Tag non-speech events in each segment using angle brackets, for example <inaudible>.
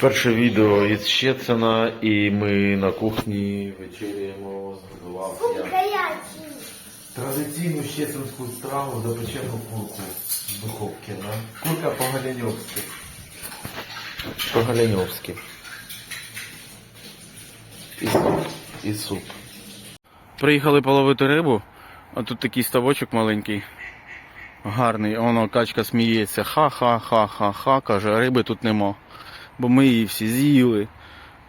Перше відео із Щецина, і ми на кухні вечеряємо, зготував я традиційну щецинську страву запечену курку з духовки. Да? Курка по-галяньовськи. По-галяньовськи. І. І суп. Приїхали половити рибу, а тут такий ставочок маленький. Гарний, воно качка сміється. Ха-ха-ха-ха-ха, каже, риби тут нема. Бо ми її всі з'їли.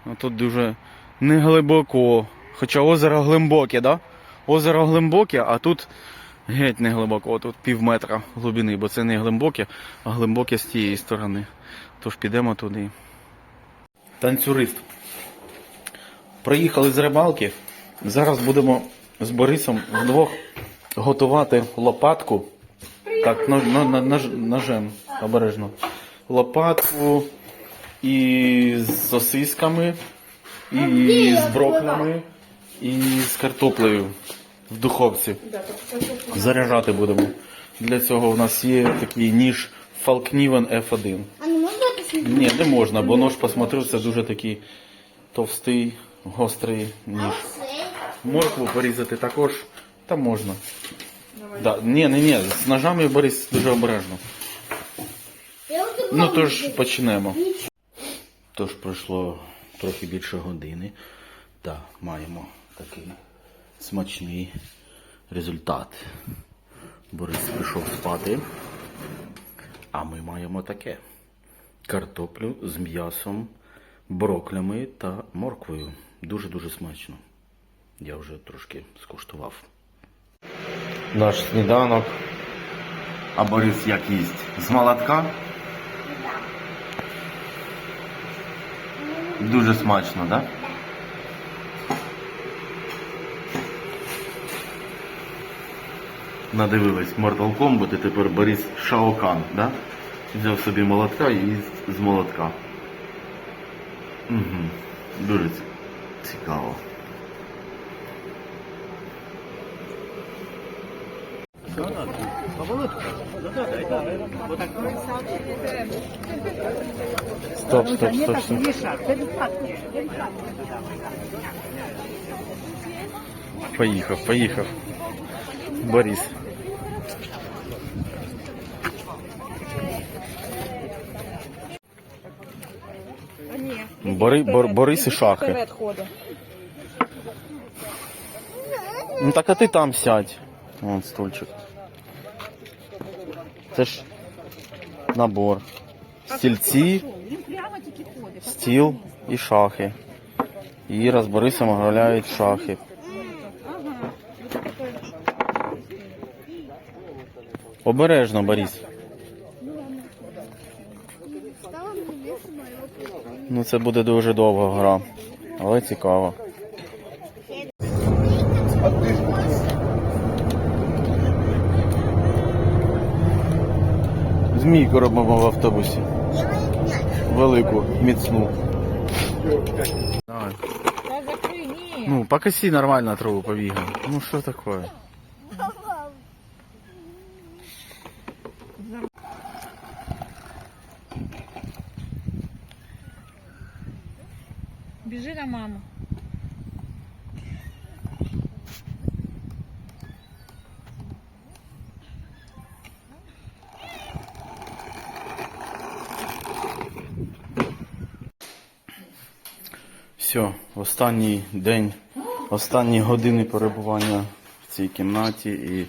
А тут дуже неглибоко. Хоча озеро глибоке, да? Озеро глибоке, а тут геть не глибоко, тут пів метра глибини, бо це не глибоке, а глибоке з тієї сторони. Тож підемо туди. Танцюрист. Приїхали з рибалки. Зараз будемо з Борисом вдвох готувати лопатку. Так, нож, нож, нож, ножем обережно. Лопатку і з сосисками, і з броклями, і з картоплею в духовці. Заряджати будемо. Для цього в нас є такий ніж Falkniven F1. А не можна? Ні, не можна, бо нож посмотрю, це дуже такий товстий, гострий ніж. Моркву порізати також, та можна. Да, ні, ні, ні, з ножами Борис дуже обережно. Ну тож почнемо. Тож пройшло трохи більше години. Та маємо такий смачний результат. Борис пішов спати. А ми маємо таке: картоплю з м'ясом, броклями та морквою. Дуже-дуже смачно. Я вже трошки скуштував. Наш сніданок. А Борис як їсть? З молотка? Дуже смачно, так? Да? Надивились Mortal Kombat і тепер Борис Шаокан, да? Взяв собі молотка і з молотка. Угу. Дуже цікаво. Стоп, стоп, стоп, стоп. Поїхав, поїхав. Борис. Бори, Бор, Борис і шахи. Ну так а ти там сядь. Вон стульчик. Це ж набор. Стільці, стіл і шахи. Іра з Борисом грають шахи. Обережно, Борис. Ну це буде дуже довга гра, але цікаво. Змійку робимо в автобусі. Велику, міцну. Давай. Ну, покоси нормально траву побігай. Ну що таке? Біжи на маму. Все, останній день, останні години перебування в цій кімнаті і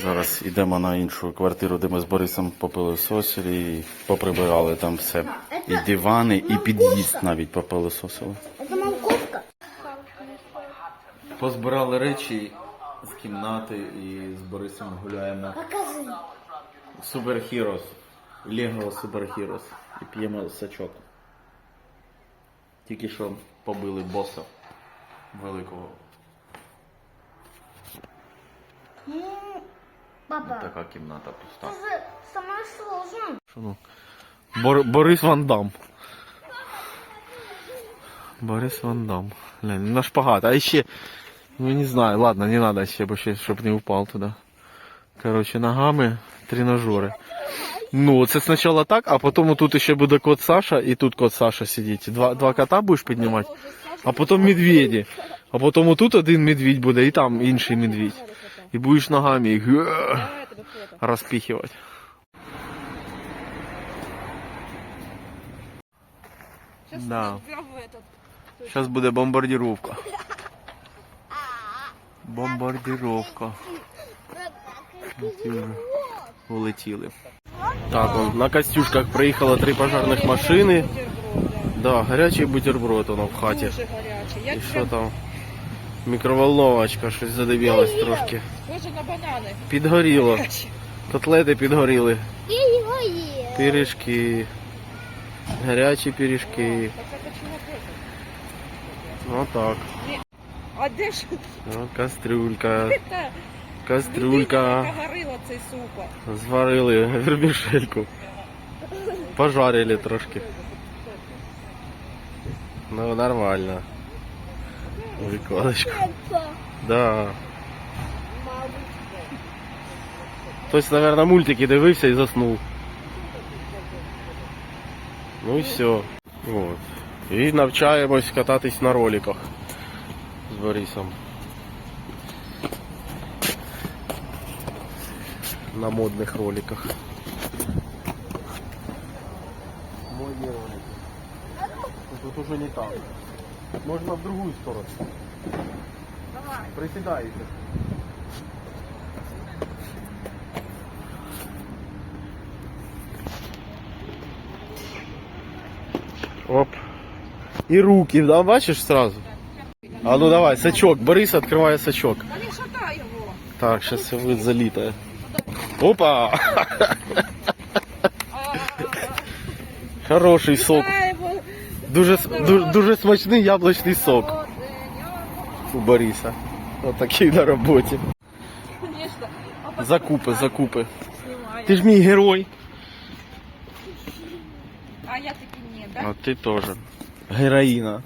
зараз йдемо на іншу квартиру, де ми з Борисом попили сосері і поприбирали там все. І дивани, і під'їзд навіть попилисосили. Это. Позбирали речі з кімнати і з Борисом гуляємо. Суперхірос. Лего Суперхірос. І п'ємо сачок. Тільки що побили боса великого. М, Папа, Така кімната пуста. это же самое сложное. Що ну? Бор, Борис Ван Дам. Борис Ван Дам. Глянь, на шпагат. А ще, ну не знаю, ладно, не надо ще, бо ще, щоб не упал туди. Короче, ногами тренажери. Ну, це спочатку так, а потім тут ще буде кот Саша і тут кот Саша сидіть. Два, два кота будеш піднімати, а потім медведі. А потім тут один медведь буде і там інший медведь. І будеш ногами їх фото. розпіхувати. Да. Зараз буде бомбардировка. Бомбардировка. Ті Улетіли. Так, он, на Костюшках приїхало три пожарних машини. Да, гарячий бутерброд воно в хаті. Дуже гарячий. І що там? Мікроволновочка щось задивилась трошки. схожа на банани. Підгоріло. Котлети підгоріли. Пиріжки. Гарячі пиріжки. Отак. А де ж кастрюлька. <laughs> Кастрюлька. горила цей супа? Зварили вермішельку. Пожарили трошки. Ну, нормально. Приколочка. Да. Хтось, наверное, мультики дивився і заснув. Ну і все. От. І навчаємось кататись на роликах з Борисом. На модних роликах. Модні ролики. Тут уже не так. Можна в другую сторону. Давай. Присідаєте. Оп. І руки, да, бачиш сразу? А ну давай, сачок. Борис відкриває сачок. Та не шатай його. Так, сейчас все будет залито. Опа! Хороший сок. Дуже, с- ду- дуже смачний яблучний сок у Бориса. Вот такий на роботі. Закупи, закупи. Ти ж мій герой. А я таки ні, да? А ти теж. Героїна.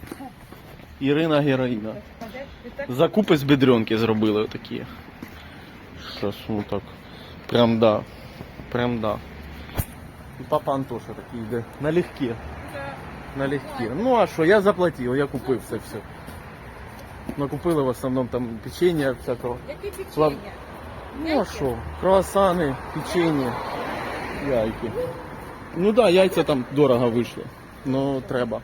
Ірина героїна. Закупи з бедренки зробили отакі. Що ж, ну так. Прям да. Прям да. І папа Антоша такий йде. Налегке. Налегке. Ну а що, я заплатив, я купив це все. Накупили в основному там печення всякого. Які печення? Ну а що, круасани, печення, яйки. Ну да, яйця там дорого вийшли. Ну треба.